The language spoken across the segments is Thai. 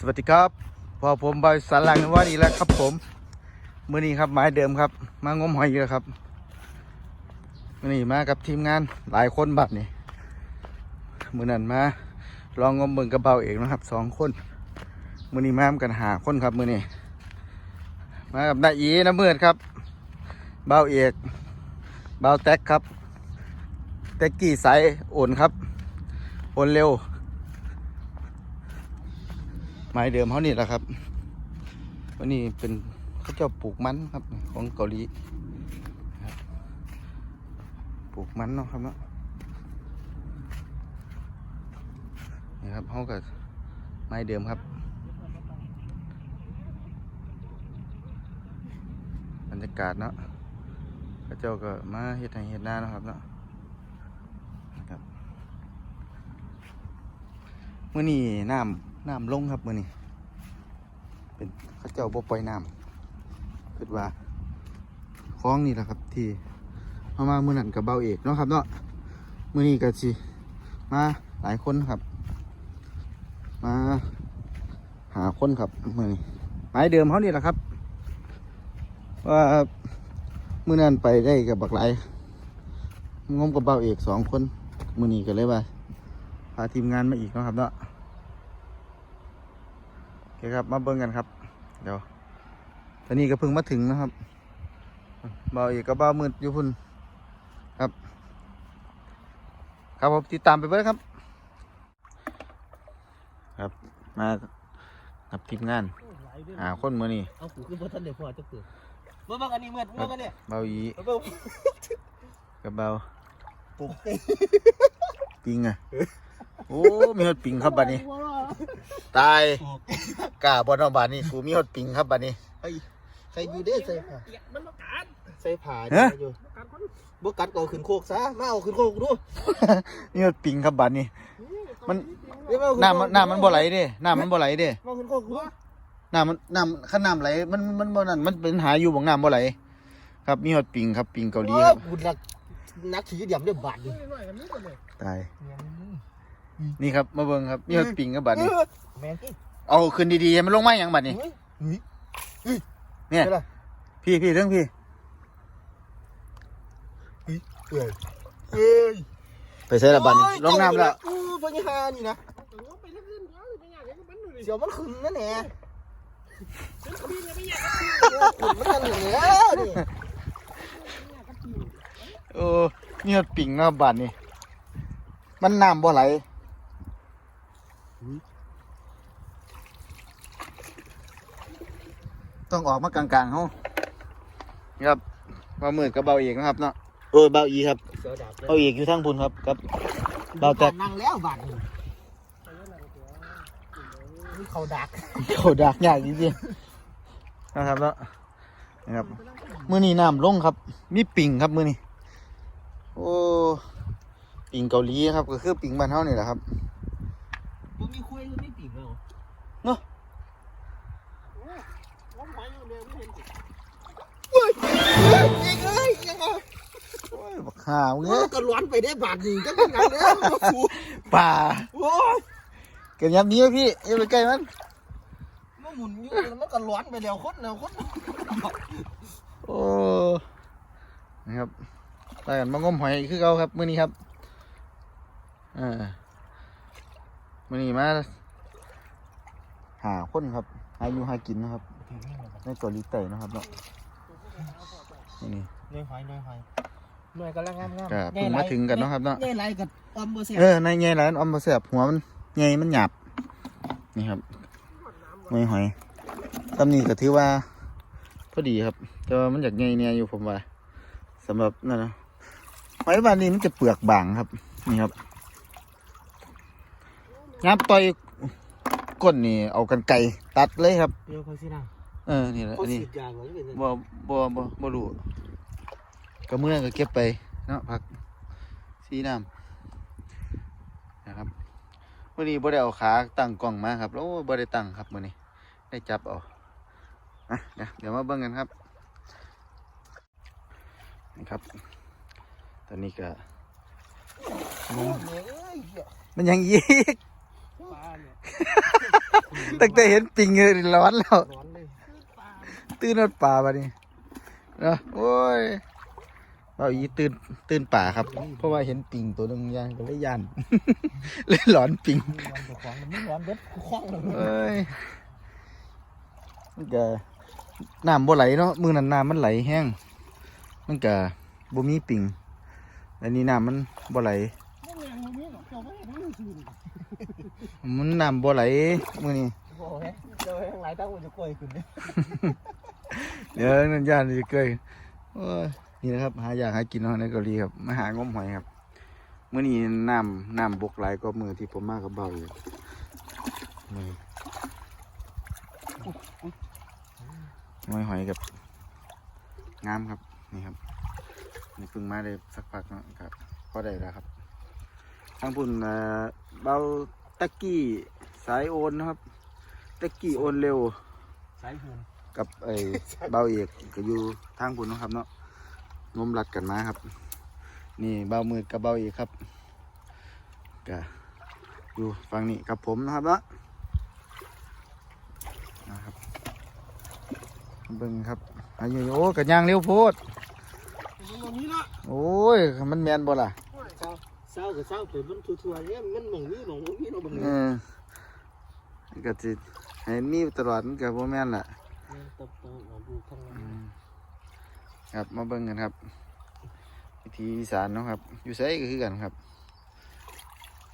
สวัสดีครับพอผมบอยสารลังนวัดอีกแล้วครับผมมือนี้ครับหมายเดิมครับ มางมหอยอีกแล้วครับมือนี้มากับทีมงานหลายคนบัดนี่มือนั้นมาลองงมเบิ่งกระเบาเอกนะครับสองคนมือนี้มากันหาคนครับมือนี้มากับนายอีน้ำมืดครับ เบาเอกเบาแท็กครับแท็กกี้สายโอนครับโอนเร็ว ม้เดิมเขานี่แหละครับวันนี้เป็นเขาเจ้าปลูกมันครับของเกาหลีปลูกมันเนาะครับเนาะนี่ครับเขากับไม้เดิมครับบรรยากาศเนาะเขาเจ้าก็มาเฮ็ดให้เฮ็ดหน้าเนาะครับเนาะครับมื่อนี้น้ำ น้ำลงครับมื่อนี้เป็นเขาเจ้าบ่ปล่อยน้ำคิดว่าคล้องนี่แหละครับ ที่เอามามื่อนั้นกับเบาเอกเนาะครับเนาะมื่อนี้ก็สิมาหลายคนครับ มาหาคนครับมื่อนี้หมายเดิมเขานี่แหละครับ ว่ามื่อนั้นไปได้กับบักหลงมกับเบาเอกสองคนมื่อนี้ก็เลยว่าพาทีมงานมาอีกเนาะครับเนาะ เคครับ มาเบิ่งกันครับ เดี๋ยว ตอนนี้ก็เพิ่งมาถึงนะครับเบาอีกก็เบามืดอยู่พุ่นครับ ครับผมติดตามไปเบิ่งครับ ครับมากับทีมงานหาคนมือนี่เอาผูขึ้นบนทันเดี๋ยวพอจะเกิดเมื่อบางอันนี้เมื่อเมื่อกันเนี่ยเบาอีเมื่อกับเบาปลุกปิงอะโอ้มีฮอดปิงครับบัดนี้ ตายกล้าบอนอบาดนี้กูมีฮอดปิงครับบัดนี้ใส่ยูเด้ใส่ผ้ามันมากัดใส่ผ้าฮะอยู่กัดคนบุกัดก็เอาขึ้นโคกซะมาเอาขึ้นโคกดูมีฮอดปิงครับบัดนี้ มันเดี๋ยวมาเอาขึ้น้ำมันน้ำมันบ่ไหลเด้น้ำมันบ่ไหลเด้มาเอาขึ้นโคกดูน้ำมันน้ำขันน้ำไหลมันมันบ่นั่นมันเป็นหาอยู่บ่งน้ำบ่ไหลครับมีฮอดปิงครับปิงเกาหลีครับบุญนักนักขี่เดี่ยมได้บาทอยู่หน่อยกันนิดหน่อยตาย นี่ครับมาเบิ่งครับมีฮอดปิงครับบัดนี้ แม่งที่เอาขึ้นดีๆให้มันลงมาหยังบัดนี้ เฮ้ยเฮ้ยเนี่ยใช่ล่ะพี่พี่เรื่องพี่ เฮ้ยเฮ้ยไปใส่ละบัดนี้ลงน้ำแล้วอู้พญานี่นะแต่ว่าไปเล่นเล่นเดี๋ยวไปอยากให้มันดูดิเสียวมันขึ้นนั่นแหละฉันขมิ้นไม่อยากขึ้นมันนั่นแหละนี่โอ้มีฮอดปิงเนาะบัดนี้ มันน้ำบ่ไหล ต้องออกมากลางๆเฮานี่ครับว่ามืดกับเบาเอกนะครับเนาะโอ้ยเบาอีครับเสียวดาบเลยเบาเอกอยู่ทางบุญครับครับเบาแตกนั่งแล้วบาทนี่นี่เขาดักเขาดักยากจริงๆนะครับแล้วนะครับมื้อนี้น้ำลงครับ มีปิ่งครับมื้อนี้โอ้ปิ่งเกาหลีครับ ก็คือปิ่งบ้านเฮานี่แหละครับมันมีคุยมันไม่ปีกเหรอ ล้มหอยอยู่เนี่ยไม่เห็นสิ ยังไงยังไงโอ้ยบักห่าวเอเงี้อยก็ร้อนไปได้บาทหนึ่งก็เป็นไงแล้วมาฟูป่าโอ้ยเกินยับนี้ไหมพี่อย่าไปใกล้มันมันหมุนอยู่แล้วมันก็ร้อนไปแล้วคนแล้วคนโอ้นะครับไปกันมางมหอยคือเขาครับมื้อนี้ครับอ่ามื้อนี้มาหาคนครับหาอยู่หากินนะครับในเกาหลีใต้นะครับเนาะ นี่หน่วยหอยหน่วยหอยหน่วยกำลังงามงามก็เพิ่งมาถึงกันเนาะครับเนาะใหญ่ไรกับอมเบอร์เซียเออในไงร้านออมบะแสบหัวมันไงมันหยาบนี่ครับไม่หอยตำนี้ก็ถือว่าพอดีครับ แต่ว่ามันอยากไงเนี่ยอยู่ผมว่าสำหรับนั่นนะหอยบานนี้มันจะเปลือกบางครับ นี่ครับยับต่อยก้นนี่เอากันไก่ตัดเลยครับ เดี๋ยวเขาสินะ เออนี่แหละเขาอันนี้ฉีดยาเหรอเป็นบ่บ่บ่บ่รู้ก็เมื่อก็เก็บไปเนาะผักสีน้ำนะครับวันนี้บ่ได้เอาขาตั้งกล้องมาครับโอ้บ่ได้ตั้งครับมื้อนี้ได้จับเอาอะเดี๋ยวเดี๋ยวมาเบิ่งกันครับนี่ครับ ตอนนี้ก็โอ้ยเอ้ยมันยังอีกปลาเนี่ยตั้งแต่เห็นปิงเลยร้อนแล้ว ร้อนเลย ตื่นนอดป่าบัดนี้เนาะโอ้ยเราอีตื่นตื่นป่าครับ เพราะว่าเห็นปิงตัวหนึงย่างก็เลยย่านเลยหลอนปิงร้อนตัวของมันร้อนเบิดคล้องเลยเอ้ยมันก็น้ำบ่ไหลเนาะมือนั้นน้ำมันไหลแห้งมันก็บ่มีปิงอันนี้น้ำมันบ่ไหลพวกแรงพวกนี้หรอกเจ้าไม่เห็นมันซื่อเลยมันน้ำบ่ไหลมือนี้โอ้ยเจอทั้งหลายตั้งมันจะกล้วยขึ้น เดี๋ยวนั่นย่านจะเกยนี่นะครับ หาอยากหากินเนาะในเกาหลีครับมาหางมหอยครับเมื้อนี้น้ำน้ำบกไหลก็มือที่ผมมากับเบาอยู่นี่หอยหอยกับงามครับนี่ครับนี่เพิ่งมาได้สักพักนะครับพอได้แล้วครับทางพุ่นเออเบาตะกี้สายโอนนะครับตะกี้โอนเร็ว สายหืน กับไอ้เบาเอกก็อยู่ทางพุ่นเนาะครับเนาะงมรัดกันมาครับ นี่เบามืดกับเบาเอกครับก็อยู่ฝั่งนี้กับผมนะครับเนาะนะครับเบิ่งครับอายุโอ้กันย่างเร็วโพดมันบ่มีเนาะโอ้ยมันแมนบ่ล่ะเศร้าเศร้ากับเศร้าแต่มันทั่วๆเนี่ยมันหมองนี้หมองนี้เราบังเอเอิญอก็สิให้มีตลอดมันก็บ่แม่นล่ะ ตบตบเราดูข้างอืล่างมครับมาเบิ่งกันครับ วิธีอีสานเนาะครับ อยู่ไสก็คือกันครับ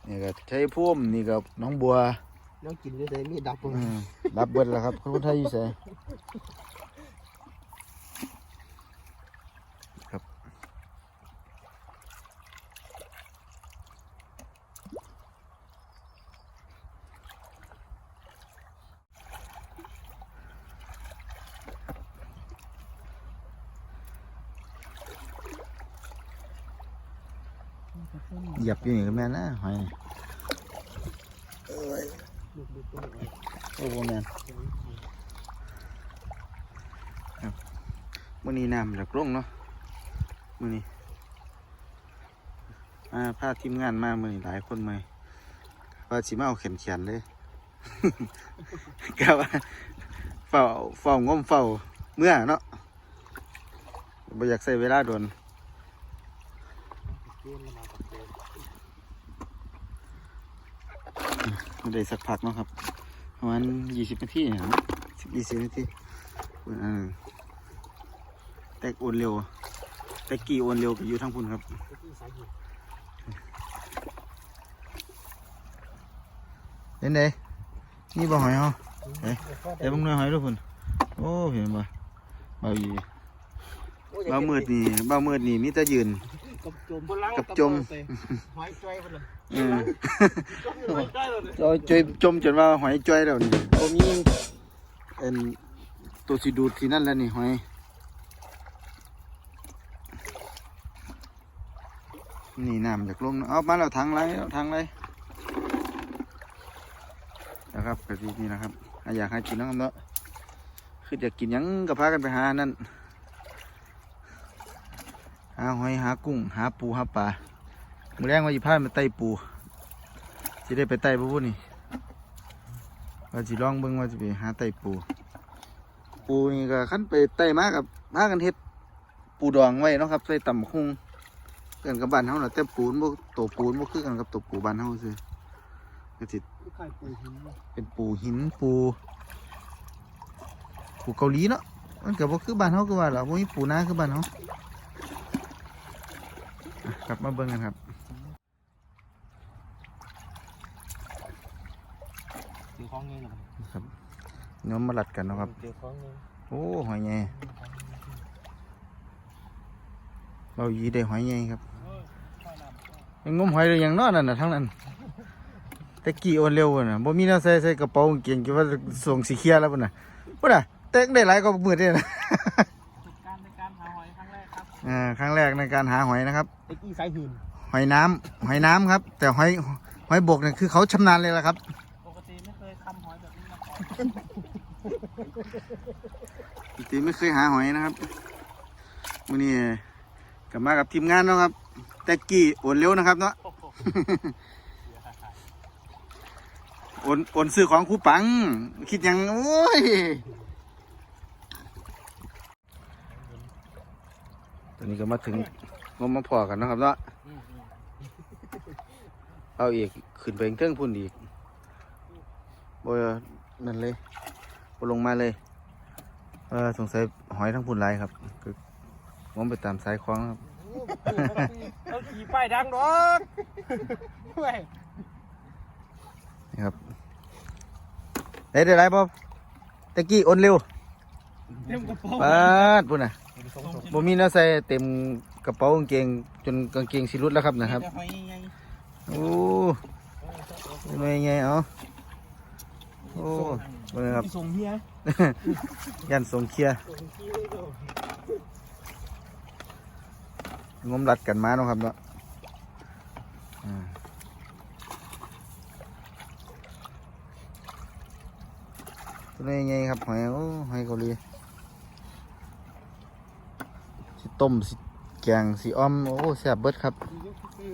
นี่ก็ใช้พุ่มนี่ก็น้องบัวน้องกินด้วยใจมีดับอืมรับเบิดแล้วครับคนไทยอยู่ไส เหยียบอยู่นี่ก็แม่นนะหอยนี่ดูดูตัวไหนโอ้โหแม่นมื้อนี้น้ำหลักลงเนาะมื้อนี้มาพาทีมงานมามื้อนี้หลายคนมาว่าสิมาเอาเข็นเขียนๆเลย ก็ว่าเฝ้าเฝ้างมเฝ้าเมื่อเนาะบ่อยากใช้เวลาโดน เกมมากับเกม ไม่ได้สักพักเนาะครับประมาณยี่สิบนาทีนะครับสิบยี่สิบนาทีเออแตกโอนเร็ว แตกกี่โอนเร็วก็อยู่ทั้งพุ่นครับที่สายหืนเห็นไดนี่บ่หอยเหรอเอ้ยเดี๋ยวมึงหน่อยหอยดูพุ่นโอ้เห็นบ่เบาอีเบามืดนี่เบามืดนี่มีแต่ยืนกับจมบนหลังกับจมหอยจ้อยไปเลยเออไม่ได้เลยจอยจอยจมจนว่าหอยจ้อยแล้วนี่บ่มีเอ็นตัวสีดูดที่นั่นแล้วนี่หอยนี่น้ำจากลงเอามาแล้วทางไรเอาทางไรนะครับกะทินี่นะครับอะอยากให้กินน้ำเนาะคืออยากกินหยังก็พากันไปหานั่นหาหอยหากุ้งหาปูหาปลา มือแรงว่าจะพามาไต่ปูจะได้ไปไต่ปูพุ่นนี่ว่าจะลองเบิ่งว่าจะไปหาไต่ปู ปูนี่ก็ขั้นไปไต่มากับพากันเฮ็ดปูดองไว้เนาะครับใส่ตำคุงกันกับบ้านเฮาน่ะแต่ปูนบ่ตัวปูนบ่คือกันกับตัวปูบ้านเฮาซื่อก็สิไข่ปูหินเป็นปูหินปู ปูเกาหลีเนาะมันก็บ่คือบ้านเฮาคือว่าล่ะบ่มีปูนาคือบ้านเฮากลับมาเบิ่งกันครับ เจอ ของเงี้ยหรอครับเนื้อมาลัดกันเนาะครับเจอของเงี้ยโอ้หอยใหญ่เรายีได้หอยใหญ่ครับยังงมหอยได้อย่างเน้อนั่นน่ะทั้งนั้นแต่กี่โอนเร็วน่ะบ่มีแนวใส่ใส่กระเป๋ากางเกงคิดว่าส่งสีเขียวแล้วพุ่นน่ะพุ่นน่ะเต็งได้หลายก็มืดเด้นะการในการหาหอยครั้งแรกครับอ่าครั้งแรกในการหาหอยนะครับไอ้กี้สายหืนหอยน้ำหอยน้ำครับ แต่หอยหอยบกเนี่ยคือเขาชำนาญเลยละครับ ปกติไม่เคยหาหอยนะครับมื้อนี้กลับมากับทีมงานเนาะครับ แต่กี่โอนเร็วนะครับเนาะโอ้โหโอนโอนซื้อของครูปัง คิดยัง โอ้ยตอนนี้ก็มาถึงงมมาพอกันนะครับเนาะเอาอีก ขึ้นไปเครื่องพุ่นอีกบ่ นั่นเลยบ่ลงมาเลย เออสงสัยหอยทั้งพุ่นหลายครับคืองมไปตามสายคล้องครับเอาขี่ป้ายดังดอกเว้ยนี่ครับได้ได้ไรบ่ตะกี้โอนเร็วเต็มกระเป๋าปาดพุ่นน่ะบ่มีแน้าใส่เต็มกระเป๋ากางเกงจนกางเกงสิรุดแล้วครับนะครับจะหอยไงโอ้ยไม่ไงเอา โอ้เบิ่งครับส่งเฮียยันสงเคลียร์งมรัดกันมาเนาะครับเนาะอ่าตัวนี้ไงครับหอยโอ้หอยเกาหลีสิต้มสิแกงสิอ้อม โอ้แซ่บเบิดครับ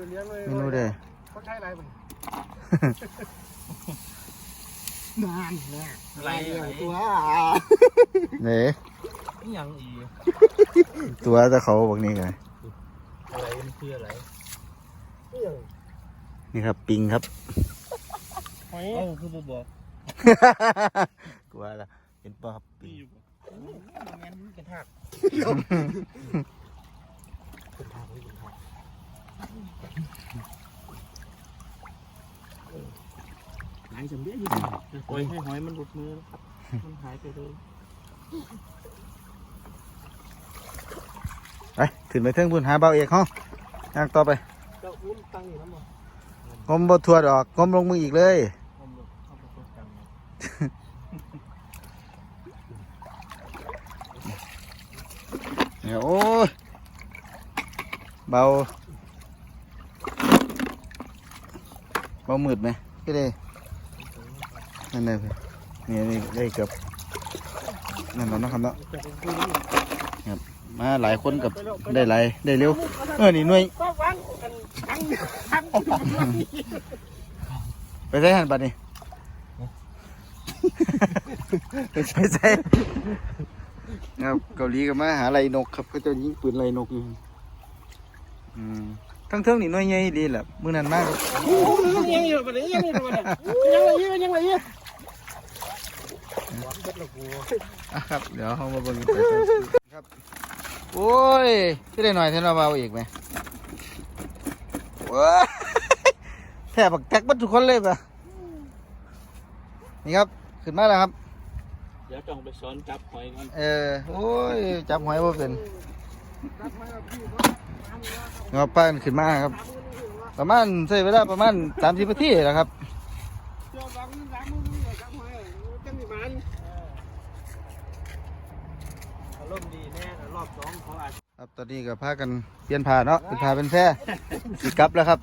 เลี้ยงเลยเมนูเด้อ เขาใช้อะไรมั นนานเนี่ยอะไรเรื่องตัวเน่นี่ยังอีตัวจะเขาบอกนี่ไงอะไรมันคืออะไรนี่ครับปิงครับหอยเอ้าคือบ่บอกกลัวละเป็นปลาครับปิงแม่นกระทากหายจำเบี้ยอยู่ปล่อยให้หอยมันหลุดมือนะครับมันหายไปเลยไปขึ้นไปเทิงพุ่นหาเบาเอกเขาย่างต่อไปเจ้าอุ้มตังค์อยู่แล้วมั้งงมบทัวดอกงมลงมืออีกเลยผมบอกเอาไปกดตังค์เนี่ยโอ้ยเบาเบามืดไหมก็ได้ นั่นเลยนี่นี่ได้เกือบนั่นแล้วนะครับเนาะจะเป็นผู้นี้มาหลายคนกับได้หลายได้เร็วเออนี่หน่วยไปใช้หันบัดนี่ไปใช้ใช้ครับเกาหลีก็มาหาไรนกครับเขาเจะยิงปืนไรนกอยู่อืมทั้งเทิงนี่น่วยใหญ่ดีแหละมือนั้นมากยังอยู่ประเดี๋ยวยังอยู่ประเดี๋ยวยังไรยังยังไรยัง อะครับ เดี๋ยวเขามาเบิ่งกันไปครับ โอ้ยที่ได้หน่อยเท่าเราเบาอีกไหมว้าแทบบักแท็กบัดทุกคนเลยปะนี่ครับ ขึ้นมาแล้วครับ เดี๋ยวต้องไปสอนจับหอยก่อนเออ โอ้ย จับหอยว่าเป็นเงาป้านขึ้นมาครับ ประมาณใช้เวลาประมาณสามสิบนาทีแหล้วครับ เจ้าบังล้างมือจับหอยจังมีมันอา รมณ์ดีแน่รอบสองเขาอาจครับตอนนี้ก็พากันเปลี่ยนผ้าเนาะเป็นผ้าเป็นแพร่สิกลับแล้วครับ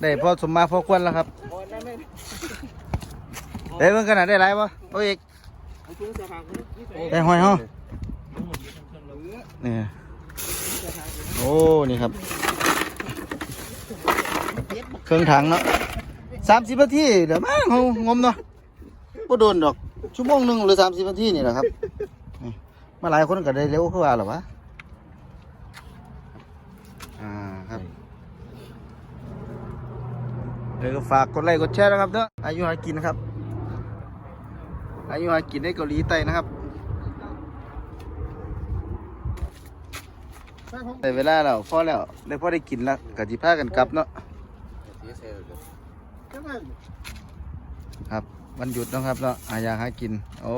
ได้พอสมมาพอควรแล้วครับบอลได้ไหมได้เบิ่งขนาดได้ไรบ่โอ้ยเอาช่วงเสื้อผ้าคนนี้ใส่ได้หอยเฮาทั้งหมดนี้ทั้งเครื่องเราเยอะนี่เสื้อผ้าคนนี้โอ้นี่ครับเครื่องถังเนาะสามสิบนาทีเดี๋ยวมาเขางมเนาะก็โดนดอกชั่วโมงหนึ่งหรือสามสิบนาทีนี่แหละครับนี่ มาหลายคนก็ได้เร็วขึ้นว่าหรอวะอ่าครับเดี๋ยวก็ฝากกดไลค์กดแชร์นะครับเด้ออายุหากินนะครับ อายุหากินในเกาหลีใต้นะครับได้เวลาแล้วพอแล้วได้พอได้กินแล้วก็จิพากันกลับเนาะครับวันหยุดเนาะครับเนาะหาอยากหากิน โอ้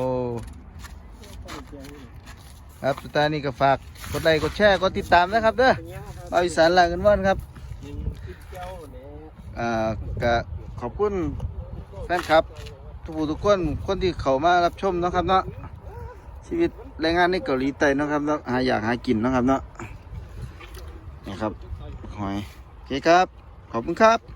ครับสุดท้ายนี้ก็ฝากกดไลค์กดแชร์กดติดตามนะครับเด้อเอาอีสานหลังกันว่านครับอ่าก็ขอบคุณแฟนครับ ทุกผู้ทุกคนคนที่เข้ามารับชมนะครับเนาะชีวิตแรงงานในเกาหลีใต้นะครับเนาะหาอยากหากินนะครับเนาะนี่ครับหอยโอเคครับ ขอบคุณครับ